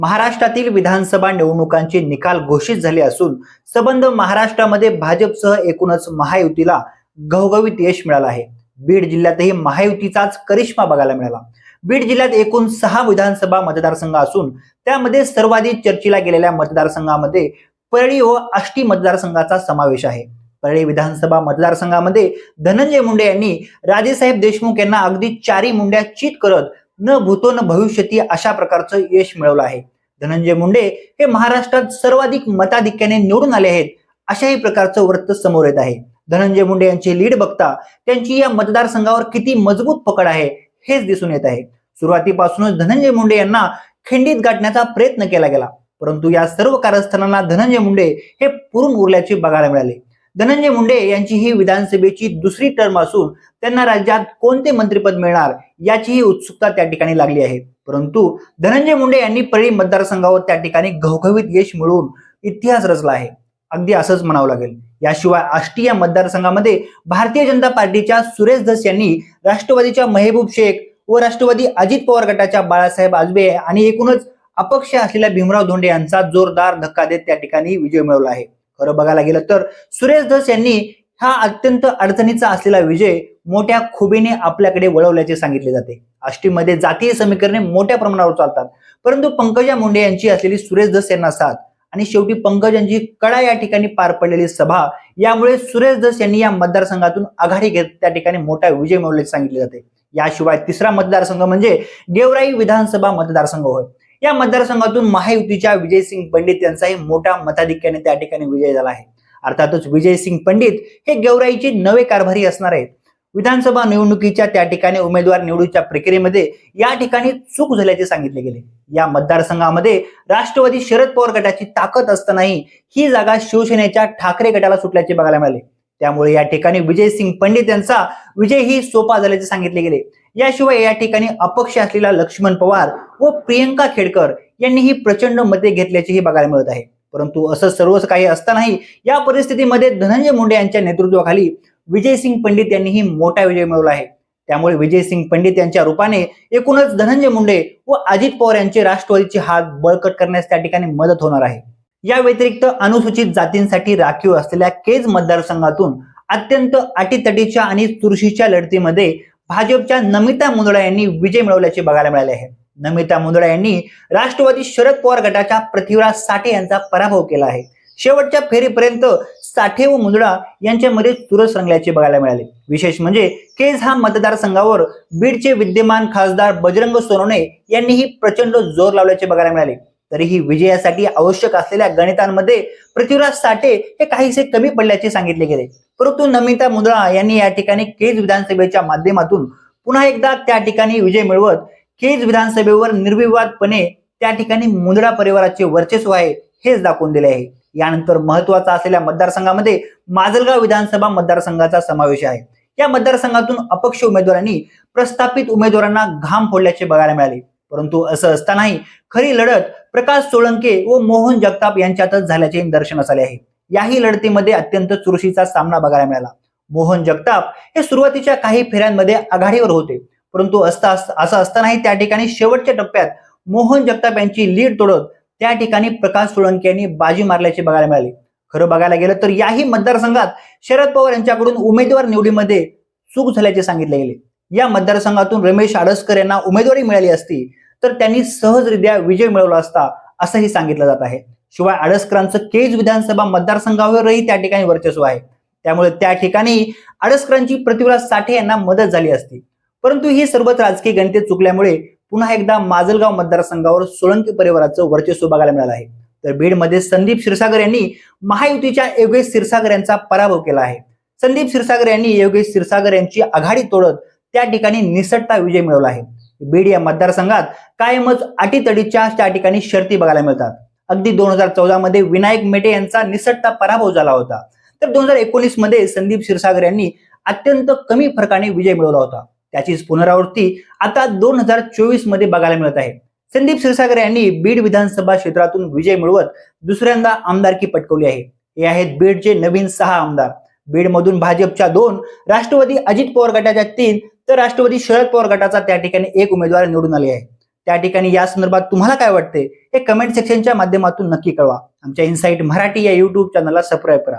महाराष्ट्रातील विधानसभा निवडणुकांचे निकाल घोषित झाले असून सबंध महाराष्ट्रामध्ये भाजपसह एकूणच महायुतीला घवघवीत यश मिळालं आहे. बीड जिल्ह्यातही महायुतीचाच करिश्मा बघायला मिळाला. बीड जिल्ह्यात एकूण सहा विधानसभा मतदारसंघ असून त्यामध्ये सर्वाधिक चर्चेला गेलेल्या मतदारसंघामध्ये परळी व आष्टी मतदारसंघाचा समावेश आहे. परळी विधानसभा मतदारसंघामध्ये धनंजय मुंडे यांनी राजेसाहेब देशमुख यांना अगदी चारी मुंड्या चित करत न भूतो न भविष्यती अशा प्रकारचं यश मिळवलं आहे. धनंजय मुंडे हे महाराष्ट्रात सर्वाधिक मताधिक्याने निवडून आले आहेत अशाही प्रकारचं वृत्त समोर येत आहे. धनंजय मुंडे यांची लीड बघता त्यांची या मतदारसंघावर किती मजबूत पकड आहे हेच दिसून येत आहे. सुरुवातीपासूनच धनंजय मुंडे यांना खिंडीत गाठण्याचा प्रयत्न केला गेला परंतु या सर्व कारस्थानांना धनंजय मुंडे हे पुरून उरल्याचे बघायला मिळाले. धनंजय मुंडे यांची ही विधानसभेची दुसरी टर्म असून त्यांना राज्यात कोणते मंत्रिपद मिळणार याचीही उत्सुकता त्या ठिकाणी लागली आहे. परंतु धनंजय मुंडे यांनी परळी मतदारसंघावर त्या ठिकाणी घवघवीत यश मिळवून इतिहास रचला आहे. अगदी असंच म्हणावं लागेल. याशिवाय आष्टी या मतदारसंघामध्ये भारतीय जनता पार्टीच्या सुरेश धस यांनी राष्ट्रवादीच्या महेबूब शेख व राष्ट्रवादी अजित पवार गटाच्या बाळासाहेब आजबे आणि एकूणच अपक्ष असलेल्या भीमराव धोंडे यांचा जोरदार धक्का देत त्या ठिकाणी विजय मिळवला आहे. खरं बघायला गेलं तर सुरेश धस यांनी हा अत्यंत अडचणीचा असलेला विजय मोठ्या खुबीने आपल्याकडे वळवल्याचे सांगितले जाते. आष्टीमध्ये जातीय समीकरणे मोठ्या प्रमाणावर चालतात. परंतु पंकजा मुंडे यांची असलेली सुरेश धस यांना साथ आणि शेवटी पंकज यांची कडा या ठिकाणी पार पडलेली सभा यामुळे सुरेश धस यांनी या मतदारसंघातून आघाडी घेत त्या ठिकाणी मोठा विजय मिळवल्याचे सांगितले जाते. याशिवाय तिसरा मतदारसंघ म्हणजे गेवराई विधानसभा मतदारसंघ होय. या मतदारसंघातून महायुतीच्या विजयसिंग पंडित यांचाही मोठा मताधिक्याने त्या ठिकाणी विजय झाला आहे. अर्थातच विजयसिंग पंडित हे गेवराईचे नवे कारभारी असणार आहेत. विधानसभा निवडणुकीच्या त्या ठिकाणी उमेदवार निवडीच्या प्रक्रियेमध्ये या ठिकाणी चूक झाल्याचे सांगितले गेले. या मतदारसंघामध्ये राष्ट्रवादी शरद पवार गटाची ताकद असतानाही ही जागा शिवसेनेच्या ठाकरे गटाला सुटल्याचे बघायला मिळाले. त्यामुळे या ठिकाणी विजयसिंग पंडित यांचा विजय ही सोपा झाल्याचे सांगितले गेले. याशिवाय या ठिकाणी अपक्ष असलेला लक्ष्मण पवार व प्रियंका खेडकर यांनी ही प्रचंड मते घेतल्याचेही बघायला मिळत आहे. परंतु असं सर्वच काही असतानाही या परिस्थितीमध्ये धनंजय मुंडे यांच्या नेतृत्वाखाली विजयसिंग पंडित यांनीही मोठा विजय मिळवला आहे. त्यामुळे विजयसिंग पंडित यांच्या रूपाने एकूणच धनंजय मुंडे व अजित पवार यांचे राष्ट्रवादीचे हात बळकट करण्यास त्या ठिकाणी मदत होणार आहे. या व्यतिरिक्त अनुसूचित जातींसाठी राखीव असलेल्या केज मतदारसंघातून अत्यंत अटीतटीच्या आणि चुरशीच्या लढतीमध्ये भाजपच्या नमिता मुंदडा यांनी विजय मिळवल्याचे बघायला मिळाले आहे. नमिता मुंदडा यांनी राष्ट्रवादी शरद पवार गटाच्या पृथ्वीराज साठे यांचा पराभव केला आहे. शेवटच्या फेरीपर्यंत साठे व मुंदडा यांच्यामध्ये चुरस रंगल्याचे बघायला मिळाले. विशेष म्हणजे केज हा मतदारसंघावर बीडचे विद्यमान खासदार बजरंग सोनवणे यांनीही प्रचंड जोर लावल्याचे बघायला मिळाले. तरीही विजयासाठी आवश्यक असलेल्या गणितांमध्ये पृथ्वीराज साठे हे काहीसे कमी पडल्याचे सांगितले गेले. परंतु नमिता मुंदळा यांनी या ठिकाणी केज विधानसभेच्या माध्यमातून पुन्हा एकदा त्या ठिकाणी विजय मिळवत केज विधानसभेवर निर्विवादपणे त्या ठिकाणी मुंदडा परिवाराचे वर्चस्व आहे हेच दाखवून दिले आहे. यानंतर महत्त्वाचा असलेल्या मतदारसंघामध्ये माजलगाव विधानसभा मतदारसंघाचा समावेश आहे. या मतदारसंघातून अपक्ष उमेदवारांनी प्रस्थापित उमेदवारांना घाम फोडल्याचे बघायला मिळाले. परंतु असं असतानाही खरी लढत प्रकाश सोळंके व मोहन जगताप यांच्यातच झाल्याचे दर्शनास आले आहे. याही लढतीमध्ये अत्यंत चुरशीचा सामना बघायला मिळाला. मोहन जगताप हे सुरुवातीच्या काही फेऱ्यांमध्ये आघाडीवर होते. परंतु असता असं असतानाही त्या ठिकाणी शेवटच्या टप्प्यात मोहन जगताप यांची लीड तोडत त्या ठिकाणी प्रकाश सोळंके यांनी बाजी मारल्याचे बघायला मिळाले. खरं बघायला गेलं तर याही मतदारसंघात शरद पवार यांच्याकडून उमेदवार निवडीमध्ये चूक झाल्याचे सांगितले गेले. या मतदारसंघातून रमेश आडसकर यांना उमेदवारी मिळाली असती तर त्यांनी सहजरित्या विजय मिळवला असता असंही सांगितलं जात आहे. शिवाय आडसकरांचं केज विधानसभा मतदारसंघावरही त्या ठिकाणी वर्चस्व आहे. त्यामुळे त्या ठिकाणी आडसकरांची पृथ्वीराज साठे यांना मदत झाली असती. परंतु ही सर्वच राजकीय गणिते चुकल्यामुळे पुन्हा एकदा माजलगाव मतदारसंघावर सोळंकी परिवाराचं वर्चस्व बघायला मिळालं आहे. तर बीडमध्ये संदीप क्षीरसागर यांनी महायुतीच्या योगेश क्षीरसागर यांचा पराभव केला आहे. संदीप क्षीरसागर यांनी योगेश क्षीरसागर यांची आघाडी तोडत त्या ठिकाणी निसटता विजय मिळवला आहे. बीड या मतदारसंघात कायमच अटीतडीच्या त्या ठिकाणी शर्ती बघायला मिळतात. अगदी दोन हजार चौदा मध्ये विनायक मेटे यांचा निसटता पराभव झाला होता. तर दोन हजार एकोणीसमध्ये संदीप क्षीरसागर यांनी अत्यंत कमी फरकाने विजय मिळवला होता. त्याचीच पुनरावृत्ती आता दोन हजार चोवीसमध्ये बघायला मिळत आहे. संदीप क्षीरसागर यांनी बीड विधानसभा क्षेत्रातून विजय मिळवत दुसऱ्यांदा आमदारकी पटकवली आहे. हे आहेत बीडचे नवीन सहा आमदार. बीडमधून भाजपच्या दोन राष्ट्रवादी अजित पवार गटाच्या तीन तर राष्ट्रवादी शरद पवार गटाचा त्या ठिकाणी एक उमेदवार निवडून आले आहे. त्या ठिकाणी या संदर्भात तुम्हाला काय वाटते हे कमेंट सेक्शनच्या माध्यमातून नक्की कळवा. आमच्या इन्साईट मराठी या युट्यूब चॅनलला सबस्क्राईब करा.